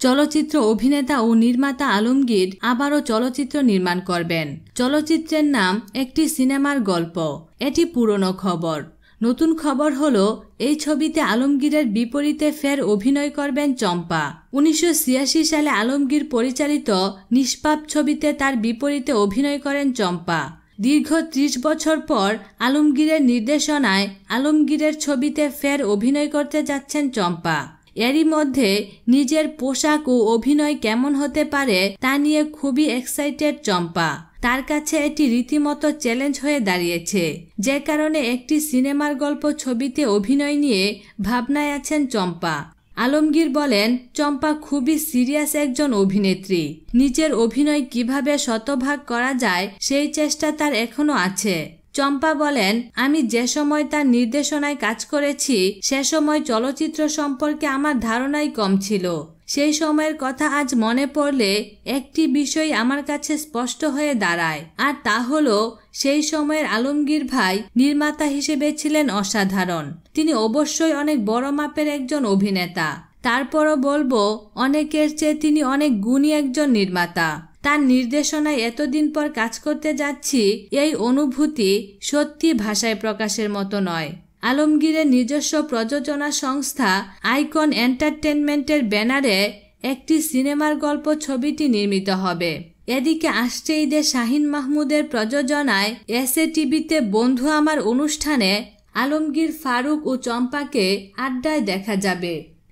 চলচ্চিত্র অভিনেতা ও নির্মাতা আলমগীর আবারও চলচ্চিত্র নির্মাণ করবেন। চলচ্চিত্রের নাম একটি সিনেমার গল্প। এটি পুরনো খবর। নতুন খবর হলো, এই ছবিতে আলমগীরের বিপরীতে ফের অভিনয় করবেন চম্পা। উনিশশো ছিয়াশি সালে আলমগীর পরিচালিত নিষ্পাপ ছবিতে তার বিপরীতে অভিনয় করেন চম্পা। দীর্ঘ ত্রিশ বছর পর আলমগীরের নির্দেশনায় আলমগীরের ছবিতে ফের অভিনয় করতে যাচ্ছেন চম্পা। এরই মধ্যে নিজের পোশাক ও অভিনয় কেমন হতে পারে তা নিয়ে খুবই এক্সাইটেড চম্পা। তার কাছে এটি রীতিমতো চ্যালেঞ্জ হয়ে দাঁড়িয়েছে। যে কারণে একটি সিনেমার গল্প ছবিতে অভিনয় নিয়ে ভাবনায় আছেন চম্পা। আলমগীর বলেন, চম্পা খুবই সিরিয়াস একজন অভিনেত্রী। নিজের অভিনয় কীভাবে শতভাগ করা যায় সেই চেষ্টা তার এখনও আছে। চম্পা বলেন, আমি যে সময় তার নির্দেশনায় কাজ করেছি, সে সময় চলচ্চিত্র সম্পর্কে আমার ধারণাই কম ছিল। সেই সময়ের কথা আজ মনে পড়লে একটি বিষয় আমার কাছে স্পষ্ট হয়ে দাঁড়ায়। আর তা হলো, সেই সময়ের আলমগীর ভাই নির্মাতা হিসেবে ছিলেন অসাধারণ। তিনি অবশ্যই অনেক বড় মাপের একজন অভিনেতা। তারপরও বলব, অনেকের চেয়ে তিনি অনেক গুণী একজন নির্মাতা। তার নির্দেশনায় এতদিন পর কাজ করতে যাচ্ছি, এই অনুভূতি সত্যি ভাষায় প্রকাশের মতো নয়। আলমগীরের নিজস্ব প্রযোজনা সংস্থা আইকন এন্টারটেনমেন্টের ব্যানারে একটি সিনেমার গল্প ছবিটি নির্মিত হবে। এদিকে আসছে ঈদে শাহিন মাহমুদের প্রযোজনায় এস এ টিভিতে বন্ধু আমার অনুষ্ঠানে আলমগীর, ফারুক ও চম্পাকে আড্ডায় দেখা যাবে।